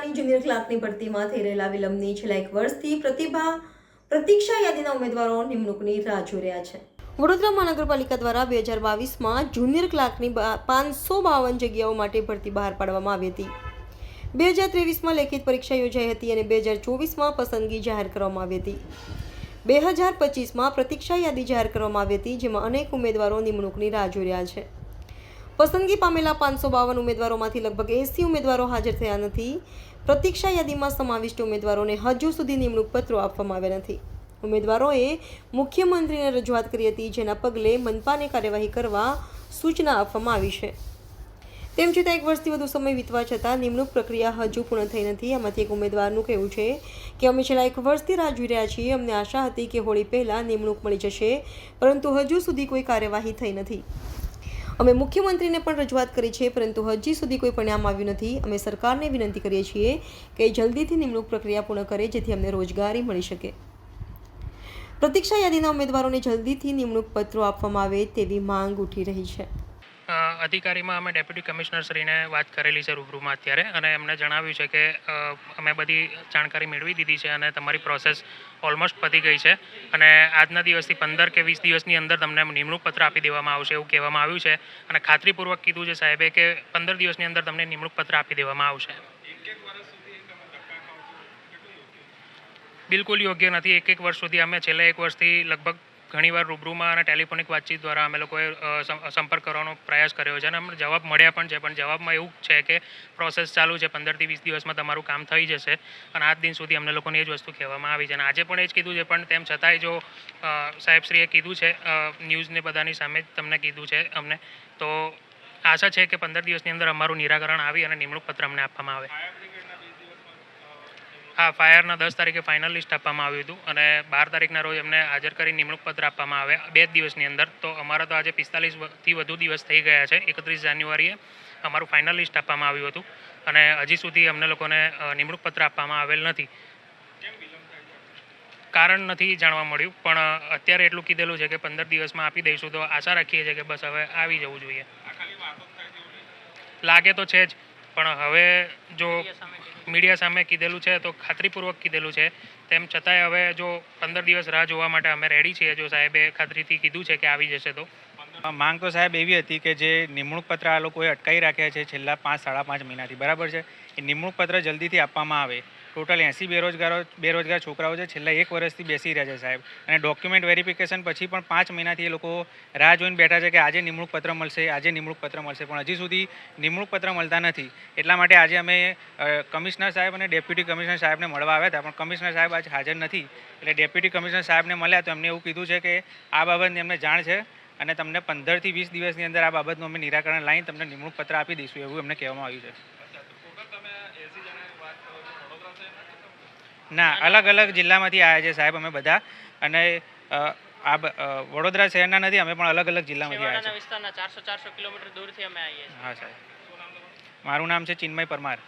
ભરતીમાં થઈ રહેલા વિલંબની છેલ્લા એક વર્ષથી પ્રતિભા, પ્રતીક્ષા યાદીના ઉમેદવારો નિમણૂકની રાહ જોઈ રહ્યા છે. વડોદરા મહાનગરપાલિકા દ્વારા બે હજાર બાવીસમાં જુનિયર ક્લાર્કની પાંચસો બાવન જગ્યાઓ માટે ભરતી બહાર પાડવામાં આવી હતી. બે હજાર ત્રેવીસમાં લેખિત પરીક્ષા યોજાઈ હતી અને બે હજાર ચોવીસમાં પસંદગી જાહેર કરવામાં આવી હતી. બે હજાર પચીસમાં પ્રતીક્ષા યાદી જાહેર કરવામાં આવી હતી, જેમાં અનેક ઉમેદવારો નિમણૂકની રાહ જોઈ રહ્યા છે. પસંદગી પામેલા પાંચસો બાવન ઉમેદવારોમાંથી લગભગ એસી ઉમેદવારો હાજર થયા નથી. પ્રતીક્ષા યાદીમાં સમાવિષ્ટ ઉમેદવારોને હજુ સુધી નિમણૂક પત્રો આપવામાં આવ્યા નથી. ઉમેદવારોએ મુખ્યમંત્રીને રજૂઆત કરી હતી, જેના પગલે મનપાને કાર્યવાહી કરવા સૂચના આપવામાં આવી છે. તેમ છતાં એક વર્ષથી વધુ સમય વીતવા છતાં નિમણૂક પ્રક્રિયા હજુ પૂર્ણ થઈ નથી. આમાંથી એક ઉમેદવારનું કહેવું છે કે, અમે છેલ્લા એક વર્ષથી રાહ જોઈ રહ્યા છીએ. અમને આશા હતી કે હોળી પહેલાં નિમણૂક મળી જશે, પરંતુ હજુ સુધી કોઈ કાર્યવાહી થઈ નથી. અમે મુખ્યમંત્રીને પણ રજૂઆત કરી છે, પરંતુ હજી સુધી કોઈ પરિણામ આવ્યું નથી. અમે સરકારને વિનંતી કરીએ છીએ કે જલ્દીથી નિમણૂક પ્રક્રિયા પૂર્ણ કરે, જેથી અમને રોજગારી મળી શકે. પ્રતીક્ષા યાદીના ઉમેદવારોને જલ્દીથી નિમણૂક પત્રો આપવામાં આવે તેવી માંગ ઉઠી રહી છે. અધિકારીમાં અમે ડેપ્યુટી કમિશનર શ્રીને વાત કરેલી છે રૂબરૂમાં અત્યારે અને એમને જણાવ્યું છે કે અમે બધી જાણકારી મેળવી દીધી છે અને તમારી પ્રોસેસ ઓલમોસ્ટ પતી ગઈ છે અને આજના દિવસથી પંદર કે વીસ દિવસની અંદર તમને નિમણૂક પત્ર આપી દેવામાં આવશે એવું કહેવામાં આવ્યું છે અને ખાતરીપૂર્વક કીધું છે સાહેબે કે પંદર દિવસની અંદર તમને નિમણૂક પત્ર આપી દેવામાં આવશે. બિલકુલ યોગ્ય નથી. એક એક વર્ષ સુધી અમે છેલ્લા એક વર્ષથી લગભગ ઘણીવાર રૂબરૂમાં અને ટેલિફોનિક વાતચીત દ્વારા અમે લોકોએ સંપર્ક કરવાનો પ્રયાસ કર્યો છે અને અમને જવાબ મળ્યા પણ છે. પણ જવાબમાં એવું છે કે પ્રોસેસ ચાલુ છે. પંદરથી વીસ દિવસમાં તમારું કામ થઈ જશે અને આજ દિન સુધી અમને લોકોને એ જ વસ્તુ કહેવામાં આવી છે. અને આજે પણ એ જ કીધું છે. પણ તેમ છતાંય જો સાહેબશ્રીએ કીધું છે ન્યૂઝને બધાની સામે તમને કીધું છે અમને, તો આશા છે કે પંદર દિવસની અંદર અમારું નિરાકરણ આવી અને નિમણૂક પત્ર અમને આપવામાં આવે. હા ફાયરના દસ તારીખે ફાઇનલ લિસ્ટ આપવામાં આવ્યું હતું અને બાર તારીખના રોજ એમને હાજર કરી નિમણૂક પત્ર આપવામાં આવે બે જ દિવસની અંદર. તો અમારા તો આજે પિસ્તાલીસથી વધુ દિવસ થઈ ગયા છે. એકત્રીસ જાન્યુઆરીએ અમારું ફાઇનલ લિસ્ટ આપવામાં આવ્યું હતું અને હજી સુધી અમને લોકોને નિમણૂક પત્ર આપવામાં આવેલ નથી. કારણ નથી જાણવા મળ્યું, પણ અત્યારે એટલું કીધેલું છે કે પંદર દિવસમાં આપી દઈશું તો આશા રાખીએ છીએ કે બસ હવે આવી જવું જોઈએ. લાગે તો છે જ. પણ હવે જો મીડિયા સામે કીધેલું છે, તો ખાતરીપૂર્વક કીધેલું છે. તેમ છતાંય હવે જો પંદર દિવસ રાહ જોવા માટે અમે રેડી છીએ, જો સાહેબે ખાતરીથી કીધું છે કે આવી જશે તો. માંગ તો સાહેબ એવી હતી કે જે નિમણૂક પત્ર આ લોકોએ અટકાવી રાખ્યા છે, છેલ્લા પાંચ, સાડા પાંચ મહિનાથી. બરાબર છે? એ નિમણૂક પત્ર જલ્દીથી આપવામાં આવે. ટોટલ એંસી બેરોજગારો બેરોજગાર છોકરાઓ છે. છેલ્લા એક વર્ષથી બેસી રહ્યા છે સાહેબ. અને ડોક્યુમેન્ટ વેરિફિકેશન પછી પણ પાંચ મહિનાથી એ લોકો રાહ જોઈને બેઠા છે કે આજે નિમણૂક પત્ર મળશે, આજે નિમણૂક પત્ર મળશે. પણ હજી સુધી નિમણૂક પત્ર મળતા નથી. એટલા માટે આજે અમે કમિશનર સાહેબ અને ડેપ્યુટી કમિશનર સાહેબને મળવા આવ્યા હતા. પણ કમિશનર સાહેબ આજે હાજર નથી. એટલે ડેપ્યુટી કમિશનર સાહેબને મળ્યા તો એમને એવું કીધું છે કે આ બાબતની એમને જાણ છે અને તમને પંદરથી વીસ દિવસની અંદર આ બાબતનું અમે નિરાકરણ લાવીને તમને નિમણૂક પત્ર આપી દઈશું એવું એમને કહેવામાં આવ્યું છે. ના અલગ અલગ જિલ્લામાંથી આવ્યા છે સાહેબ અમે બધા. અને આ વડોદરા શહેરના નથી અમે પણ અલગ અલગ જિલ્લામાંથી આવ્યા છેવાડાના વિસ્તારના ચારસો ચારસો કિલોમીટર દૂરથી અમે આવીએ છીએ. છે હા સાહેબ. મારું નામ છે ચિન્મય પરમાર.